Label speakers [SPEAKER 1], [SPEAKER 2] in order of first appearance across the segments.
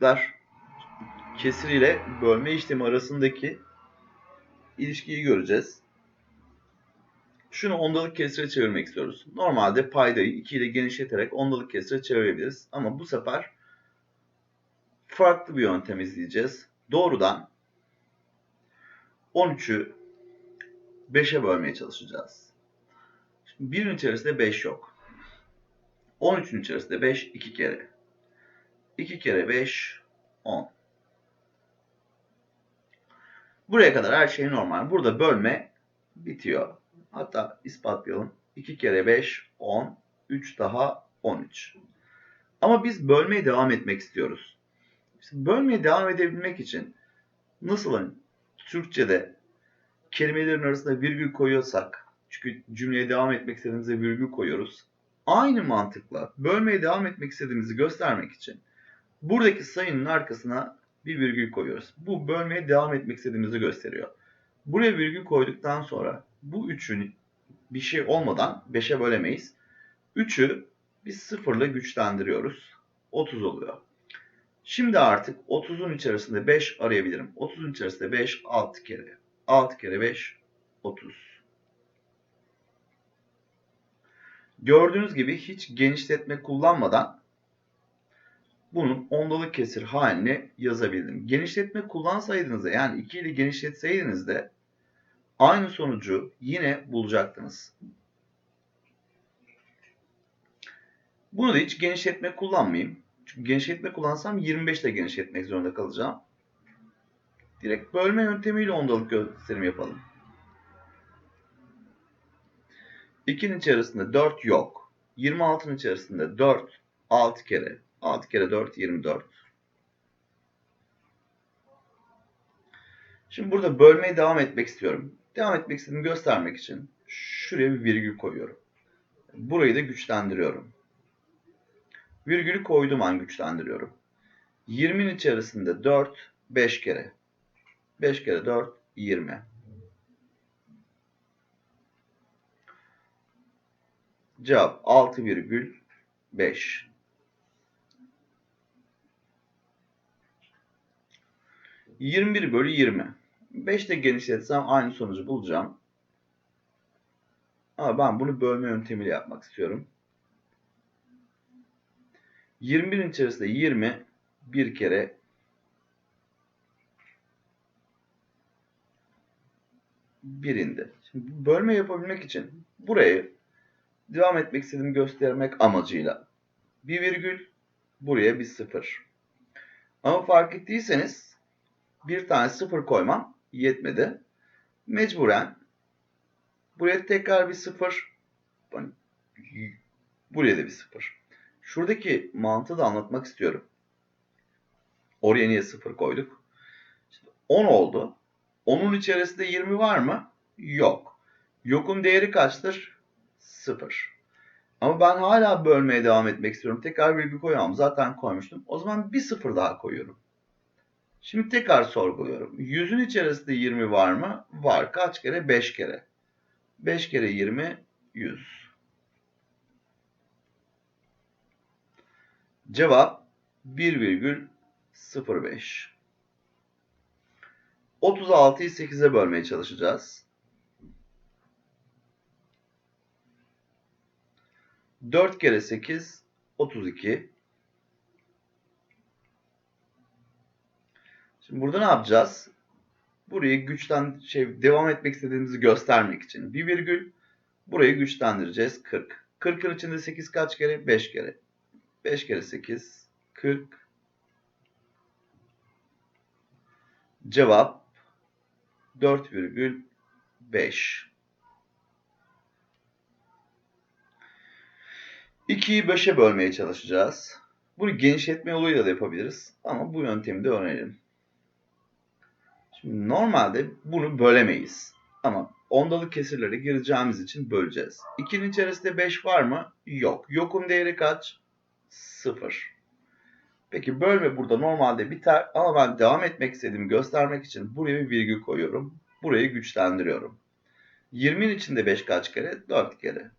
[SPEAKER 1] Çocuklar. Kesir ile bölme işlemi arasındaki ilişkiyi göreceğiz. Şunu ondalık kesire çevirmek istiyoruz. Normalde paydayı 2 ile genişleterek ondalık kesire çevirebiliriz. Ama bu sefer farklı bir yöntem izleyeceğiz. Doğrudan 13'ü 5'e bölmeye çalışacağız. Şimdi 1'in içerisinde 5 yok. 13'ün içerisinde 5 2 kere. 2 kere 5 10. Buraya kadar her şey normal. Burada bölme bitiyor. Hatta ispatlayalım. 2 kere 5 10. 3 daha 13. Ama biz bölmeye devam etmek istiyoruz. İşte bölmeye devam edebilmek için nasıl hani Türkçe'de kelimelerin arasında virgül koyuyorsak çünkü cümleye devam etmek istediğimizde virgül koyuyoruz. Aynı mantıkla bölmeye devam etmek istediğimizi göstermek için buradaki sayının arkasına bir virgül koyuyoruz. Bu bölmeye devam etmek istediğimizi gösteriyor. Buraya virgül koyduktan sonra bu üçün bir şey olmadan 5'e bölemeyiz. 3'ü biz sıfırla güçlendiriyoruz. 30 oluyor. Şimdi artık 30'un içerisinde 5 arayabilirim. 30'un içerisinde 5 6 kere. 6 kere 5 30. Gördüğünüz gibi hiç genişletme kullanmadan bunun ondalık kesir halini yazabildim. Genişletme kullansaydınız da yani 2 ile genişletseydiniz de aynı sonucu yine bulacaktınız. Bunu da hiç genişletme kullanmayayım. Çünkü genişletme kullansam 25 ile genişletmek zorunda kalacağım. Direkt bölme yöntemiyle ondalık gösterim yapalım. 2'nin içerisinde 4 yok. 26'nın içerisinde 4 6 kere. 6 kere 4 24. Şimdi burada bölmeye devam etmek istiyorum. Devam etmek istediğimi göstermek için şuraya bir virgül koyuyorum. Burayı da güçlendiriyorum. Virgülü koydum an güçlendiriyorum. 20'nin içerisinde 4 5 kere. 5 kere 4 20. Cevap 6,5. Yirmi bir bölü yirmi. Beş de genişletsem aynı sonucu bulacağım. Ama ben bunu bölme yöntemiyle yapmak istiyorum. 21'in içerisinde 20 bir kere birinde. Şimdi bölme yapabilmek için burayı devam etmek istediğimi göstermek amacıyla bir virgül buraya bir sıfır. Ama fark ettiyseniz bir tane sıfır koymam yetmedi. Mecburen buraya tekrar bir sıfır buraya da bir sıfır. Şuradaki mantığı da anlatmak istiyorum. Oraya niye sıfır koyduk? Şimdi 10 oldu. 10'un içerisinde 20 var mı? Yok. Yokun değeri kaçtır? 0. Ama ben hala bölmeye devam etmek istiyorum. Tekrar virgül koyamam. Zaten koymuştum. O zaman bir sıfır daha koyuyorum. Şimdi tekrar sorguluyorum. 100'ün içerisinde 20 var mı? Var. Kaç kere? 5 kere. 5 kere 20, 100. Cevap 1,05. 36'yı 8'e bölmeye çalışacağız. 4 kere 8 32. Şimdi burada ne yapacağız? Burayı güçten şey devam etmek istediğimizi göstermek için bir virgül burayı güçlendireceğiz 40. 40'ın içinde 8 kaç kere? 5 kere. 5 kere 8 40. Cevap 4,5. 2'yi 5'e bölmeye çalışacağız. Bunu genişletme yoluyla da yapabiliriz. Ama bu yöntemi de öğrenelim. Şimdi normalde bunu bölemeyiz. Ama ondalık kesirlere gireceğimiz için böleceğiz. 2'nin içerisinde 5 var mı? Yok. Yokun değeri kaç? 0. Peki bölme burada normalde biter ama ben devam etmek istediğimi göstermek için buraya bir virgül koyuyorum. Burayı güçlendiriyorum. 20'nin içinde 5 kaç kere? 4 kere.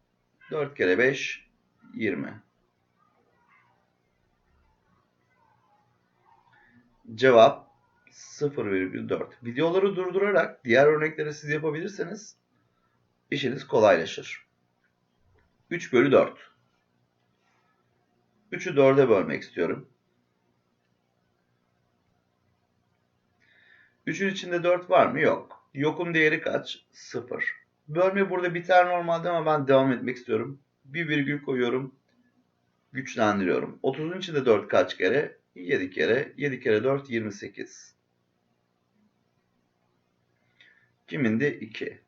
[SPEAKER 1] 4 kere 5 20. Cevap 0,4. Videoları durdurarak diğer örnekleri siz yapabilirseniz işiniz kolaylaşır. 3 bölü 4. 3'ü 4'e bölmek istiyorum. 3'ün içinde 4 var mı? Yok. Yokun değeri kaç? 0. Bölme burada biter normalde ama ben devam etmek istiyorum. Bir virgül koyuyorum. Güçlendiriyorum. 30'un içinde 4 kaç kere? 7 kere. 7 kere 4 28. Kiminde 2.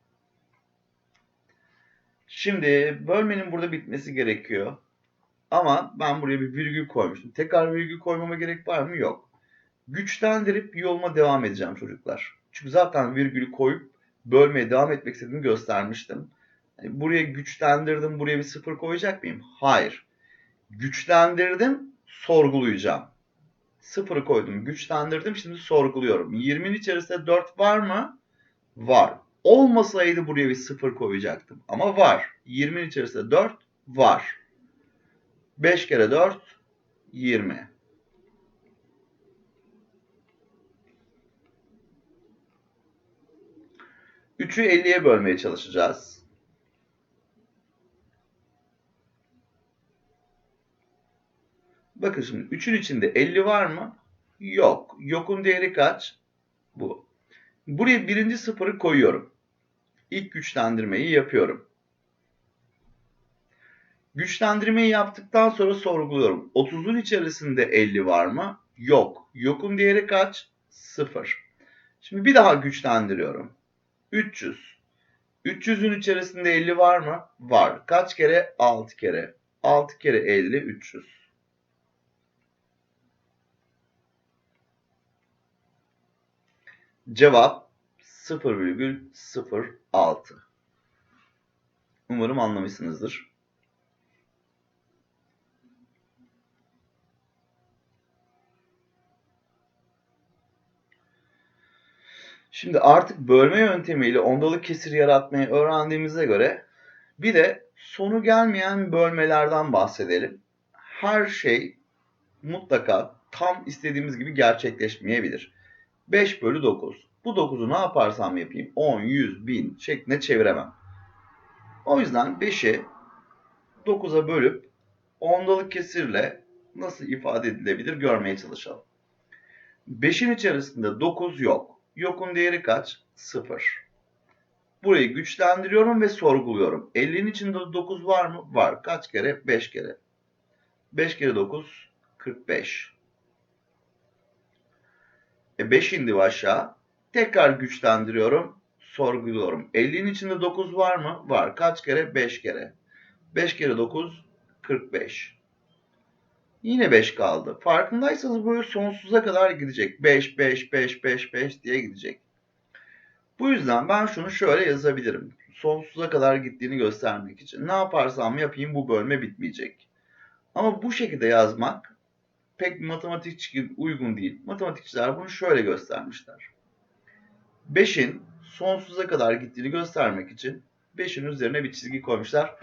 [SPEAKER 1] Şimdi bölmenin burada bitmesi gerekiyor. Ama ben buraya bir virgül koymuştum. Tekrar virgül koymama gerek var mı? Yok. Güçlendirip yoluma devam edeceğim çocuklar. Çünkü zaten virgülü koyup bölmeye devam etmek istediğimi göstermiştim. Yani buraya güçlendirdim, buraya bir sıfır koyacak mıyım? Hayır. Güçlendirdim, sorgulayacağım. Sıfırı koydum, güçlendirdim, şimdi sorguluyorum. 20'nin içerisinde 4 var mı? Var. Olmasaydı buraya bir sıfır koyacaktım. Ama var. 20'nin içerisinde 4 var. 5 kere 4 20. Üçü 50'ye bölmeye çalışacağız. Bakın şimdi 3'ün içinde 50 var mı? Yok. Yokun değeri kaç? Bu. Buraya birinci sıfırı koyuyorum. İlk güçlendirmeyi yapıyorum. Güçlendirmeyi yaptıktan sonra sorguluyorum. 30'un içerisinde 50 var mı? Yok. Yokun değeri kaç? 0. Şimdi bir daha güçlendiriyorum. 300. 300'ün içerisinde 50 var mı? Var. Kaç kere? 6 kere. 6 kere 50 300. Cevap 0,06. Umarım anlamışsınızdır. Şimdi artık bölme yöntemiyle ondalık kesir yaratmayı öğrendiğimize göre bir de sonu gelmeyen bölmelerden bahsedelim. Her şey mutlaka tam istediğimiz gibi gerçekleşmeyebilir. 5 bölü 9. Bu 9'u ne yaparsam yapayım 10, 100, 1000 şeklinde çeviremem. O yüzden 5'i 9'a bölüp ondalık kesirle nasıl ifade edilebilir görmeye çalışalım. 5'in içerisinde 9 yok. Yokun değeri kaç? 0. Burayı güçlendiriyorum ve sorguluyorum. 50'nin içinde 9 var mı? Var. Kaç kere? 5 kere. 5 kere 9 45. E 5 indi aşağı. Tekrar güçlendiriyorum. Sorguluyorum. 50'nin içinde 9 var mı? Var. Kaç kere? 5 kere. 5 kere 9 45. Yine 5 kaldı. Farkındaysanız böyle sonsuza kadar gidecek. 5, 5, 5, 5, 5 diye gidecek. Bu yüzden ben şunu şöyle yazabilirim. Sonsuza kadar gittiğini göstermek için. Ne yaparsam yapayım bu bölme bitmeyecek. Ama bu şekilde yazmak pek matematikçi uygun değil. Matematikçiler bunu şöyle göstermişler. 5'in sonsuza kadar gittiğini göstermek için 5'in üzerine bir çizgi koymuşlar.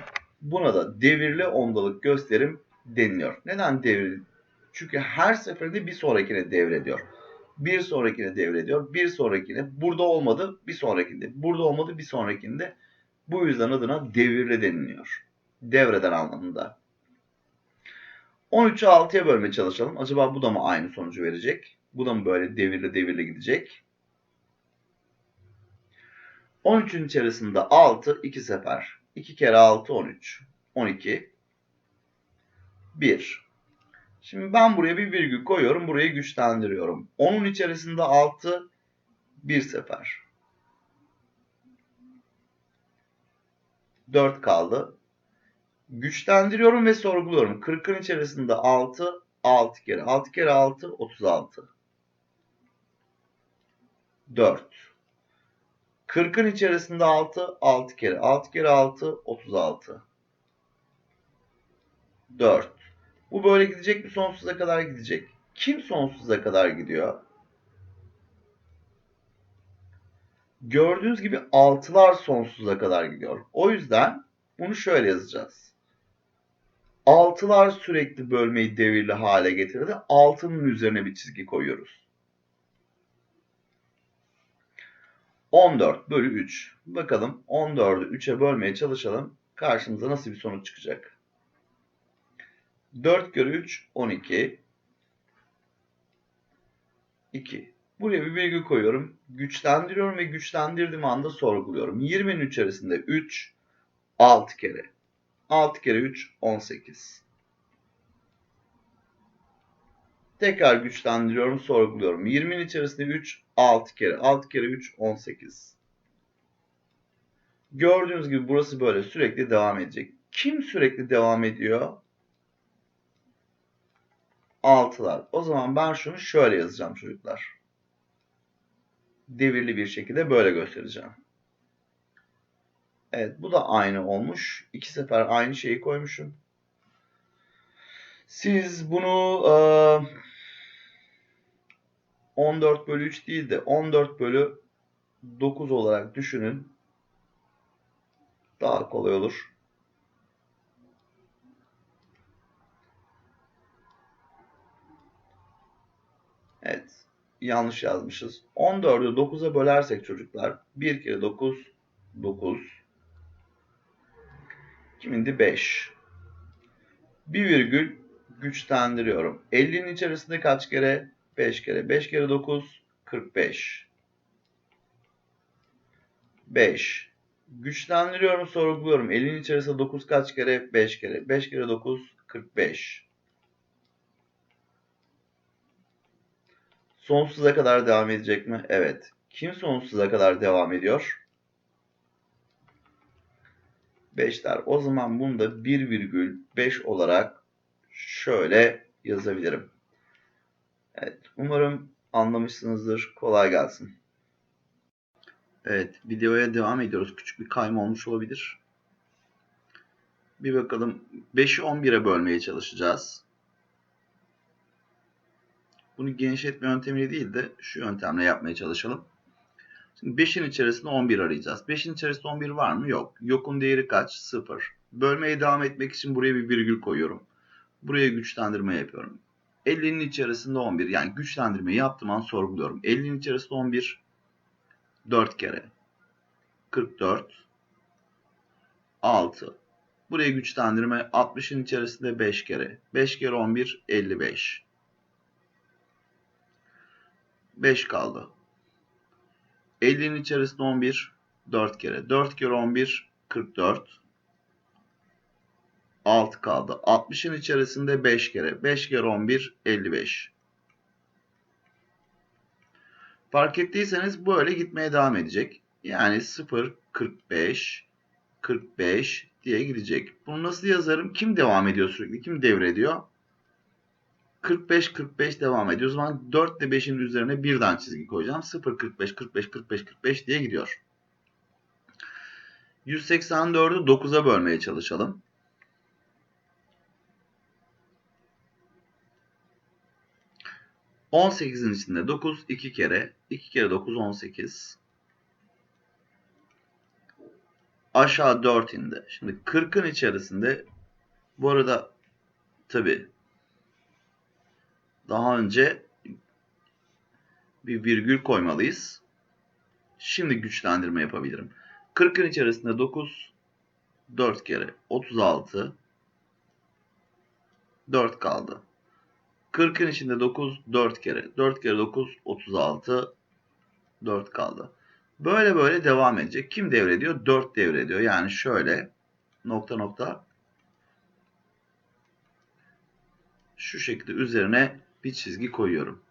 [SPEAKER 1] Buna da devirli ondalık gösterim deniliyor. Neden devir? Çünkü her seferinde bir sonrakine devrediyor. Bir sonrakine devrediyor. Bir sonrakine. Burada olmadı bir sonrakinde. Burada olmadı bir sonrakinde. Bu yüzden adına devirli deniliyor. Devreden anlamında. 13'ü 6'ya bölmeye çalışalım. Acaba bu da mı aynı sonucu verecek? Bu da mı böyle devirli devirli gidecek? 13'ün içerisinde 6 iki sefer. 2 kere 6 13. 12. 1. Şimdi ben buraya bir virgül koyuyorum. Burayı güçlendiriyorum. 10'un içerisinde 6 bir sefer. 4 kaldı. Güçlendiriyorum ve sorguluyorum. 40'ın içerisinde 6 6 kere. 6 kere 6 36. 4. 40'ın içerisinde 6 6 kere. 6 kere 6 36. 4. Bu böyle gidecek mi? Sonsuza kadar gidecek. Kim sonsuza kadar gidiyor? Gördüğünüz gibi altılar sonsuza kadar gidiyor. O yüzden bunu şöyle yazacağız. Altılar sürekli bölmeyi devirli hale getirdi. Altının üzerine bir çizgi koyuyoruz. 14 bölü 3. Bakalım 14'ü 3'e bölmeye çalışalım. Karşımıza nasıl bir sonuç çıkacak? 4 kere 3 12. 2. Buraya bir virgül koyuyorum. Güçlendiriyorum ve güçlendirdiğim anda sorguluyorum. 20'nin içerisinde 3 6 kere. 6 kere 3 18. Tekrar güçlendiriyorum, sorguluyorum. 20'nin içerisinde 3 6 kere. 6 kere 3 18. Gördüğünüz gibi burası böyle sürekli devam edecek. Kim sürekli devam ediyor? 6'lar. O zaman ben şunu şöyle yazacağım çocuklar. Devirli bir şekilde böyle göstereceğim. Evet bu da aynı olmuş. İki sefer aynı şeyi koymuşum. Siz bunu e, 14 bölü 3 değil de 14 bölü 9 olarak düşünün. Daha kolay olur. Evet. Yanlış yazmışız. 14'ü 9'a bölersek çocuklar 1 kere 9 9 Kimindi 5. Bir virgül güçlendiriyorum. 50'nin içerisinde kaç kere? 5 kere. 5 kere 9 45. 5. Güçlendiriyorum, sorguluyorum. 50'nin içerisinde 9 kaç kere? 5 kere. 5 kere 9 45. Sonsuza kadar devam edecek mi? Evet. Kim sonsuza kadar devam ediyor? 5'ler. O zaman bunu da 1,5 olarak şöyle yazabilirim. Evet. Umarım anlamışsınızdır. Kolay gelsin. Evet. Videoya devam ediyoruz. Küçük bir kayma olmuş olabilir. Bir bakalım. 5'i 11'e bölmeye çalışacağız. Bunu genişletme yöntemiyle değil de şu yöntemle yapmaya çalışalım. Şimdi 5'in içerisinde 11 arayacağız. 5'in içerisinde 11 var mı? Yok. Yokun değeri kaç? 0. Bölmeye devam etmek için buraya bir virgül koyuyorum. Buraya güçlendirme yapıyorum. 50'nin içerisinde 11. Yani güçlendirmeyi yaptığım an sorguluyorum. 50'nin içerisinde 11 4 kere. 44 6. Buraya güçlendirme 60'ın içerisinde 5 kere. 5 kere 11 55. 5 kaldı. 50'nin içerisinde 11 4 kere. 4 kere 11 44. 6 kaldı. 60'ın içerisinde 5 kere. 5 kere 11 55. Fark ettiyseniz böyle gitmeye devam edecek. Yani 0 45 45 diye gidecek. Bunu nasıl yazarım? Kim devam ediyor sürekli? Kim devrediyor? 45 45 devam ediyor. O zaman 4 ile 5'in üzerine birden çizgi koyacağım. 0 45 45 45 45 diye gidiyor. 184'ü 9'a bölmeye çalışalım. On sekizin içinde 9 2 kere. 2 kere 9 18. Aşağı 4 indi. Şimdi 40'ın içerisinde bu arada tabi daha önce bir virgül koymalıyız. Şimdi güçlendirme yapabilirim. 40'ın içerisinde 9 4 kere 36 4 kaldı. 40'ın içinde 9 4 kere 4 kere 9 36 4 kaldı. Böyle böyle devam edecek. Kim devrediyor? 4 devrediyor. Yani şöyle nokta nokta şu şekilde üzerine bir çizgi koyuyorum.